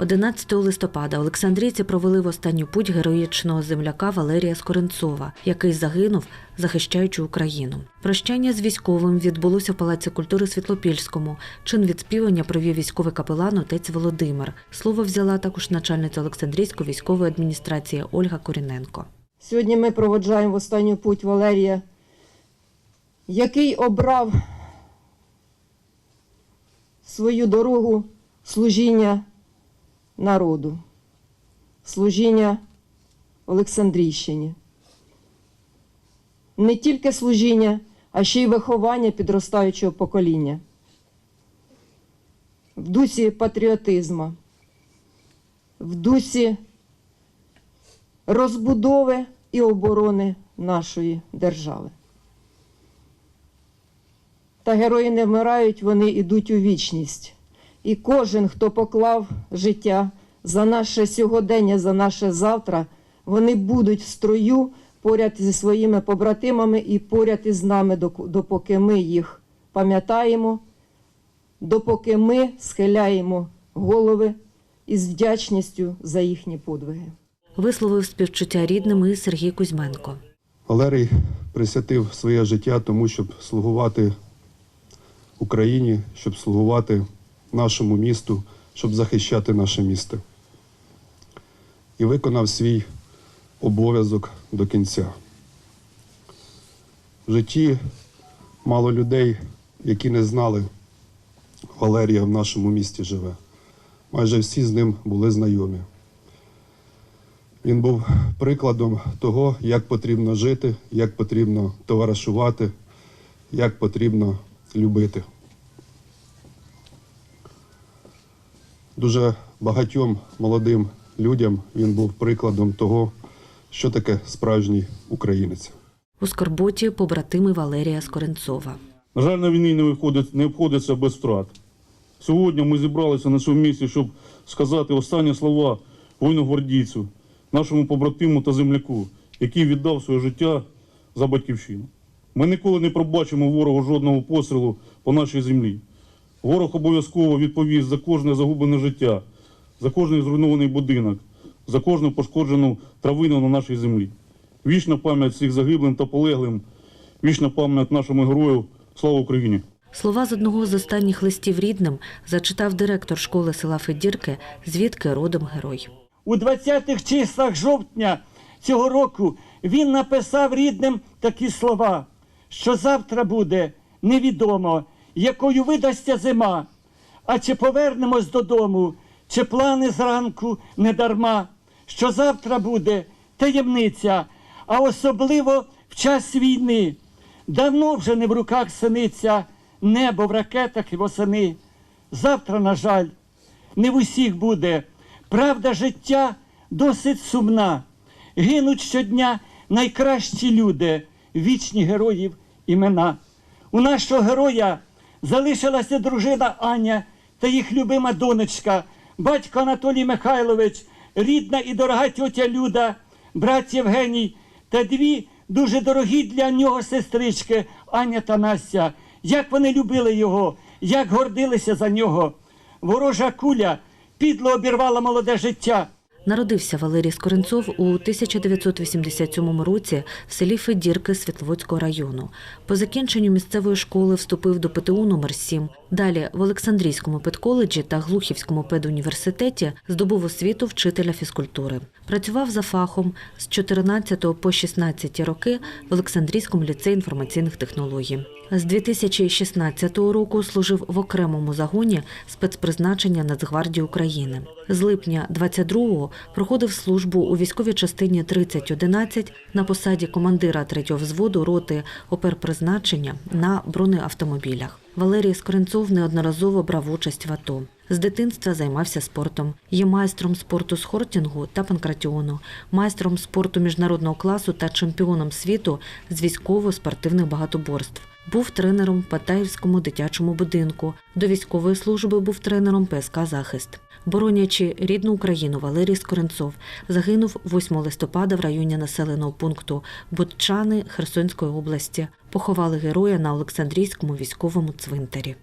11 листопада Олександрійці провели в останню путь героїчного земляка Валерія Скоренцова, який загинув, захищаючи Україну. Прощання з військовим відбулося в Палаці культури Світлопільському. Чин відспівання провів військовий капелан отець Володимир. Слово взяла також начальниця Олександрійської військової адміністрації Ольга Коріненко. Сьогодні ми проводжаємо в останню путь Валерія, який обрав свою дорогу служіння народу, служіння Олександрійщині. Не тільки служіння, а ще й виховання підростаючого покоління в дусі патріотизму, в дусі розбудови і оборони нашої держави. Та герої не вмирають, вони йдуть у вічність. І кожен, хто поклав життя за наше сьогодення, за наше завтра, вони будуть в строю поряд зі своїми побратимами і поряд із нами, допоки ми їх пам'ятаємо, допоки ми схиляємо голови із вдячністю за їхні подвиги. Висловив співчуття рідним і Сергій Кузьменко. Валерій присвятив своє життя тому, щоб слугувати Україні, щоб слугувати нашому місту, щоб захищати наше місто. І виконав свій обов'язок до кінця. В житті мало людей, які не знали, Валерія в нашому місті живе. Майже всі з ним були знайомі. Він був прикладом того, як потрібно жити, як потрібно товаришувати, як потрібно любити. Дуже багатьом молодим людям він був прикладом того, що таке справжній українець. У скорботі побратими Валерія Скоренцова. На жаль, на війні не виходить, не обходиться без втрат. Сьогодні ми зібралися на цьому місці, щоб сказати останні слова воїну-гвардійцю, нашому побратиму та земляку, який віддав своє життя за батьківщину. Ми ніколи не пробачимо ворогу жодного пострілу по нашій землі. Ворог обов'язково відповість за кожне загублене життя, за кожний зруйнований будинок, за кожну пошкоджену травину на нашій землі. Вічна пам'ять всіх загиблим та полеглим, вічна пам'ять нашому герою. Слава Україні! Слова з одного з останніх листів рідним зачитав директор школи села Федірки, звідки родом герой. У 20-х числах жовтня цього року він написав рідним такі слова, що завтра буде невідомо, якою видасться зима, а чи повернемось додому, чи плани зранку не дарма, що завтра буде таємниця, а особливо в час війни. Давно вже не в руках синиця небо в ракетах і восени. Завтра, на жаль, не в усіх буде. Правда, життя досить сумна. Гинуть щодня найкращі люди, вічні героїв імена. У нашого героя залишилася дружина Аня та їх любима донечка, батько Анатолій Михайлович, рідна і дорога тьотя Люда, брат Євгеній та дві дуже дорогі для нього сестрички Аня та Настя. Як вони любили його, як гордилися за нього. Ворожа куля підло обірвала молоде життя. Народився Валерій Скоренцов у 1987 році в селі Федірки Світловодського району. По закінченню місцевої школи вступив до ПТУ номер 7 Далі в Олександрійському педколеджі та Глухівському педуніверситеті здобув освіту вчителя фізкультури. Працював за фахом з 14 по 16 роки в Олександрійському ліцеї інформаційних технологій. З 2016 року служив в окремому загоні спецпризначення Нацгвардії України. З липня 22-го проходив службу у військовій частині 3011 на посаді командира 3-го взводу роти оперпризначення на бронеавтомобілях. Валерій Скоренцов неодноразово брав участь в АТО. З дитинства займався спортом. Є майстром спорту з хортінгу та панкратіону, майстром спорту міжнародного класу та чемпіоном світу з військово-спортивних багатоборств. Був тренером в Патаївському дитячому будинку. До військової служби був тренером ПСК Захист. Боронячи рідну Україну, Валерій Скоренцов загинув 8 листопада в районі населеного пункту Будчани Херсонської області. Поховали героя на Олександрійському військовому цвинтарі.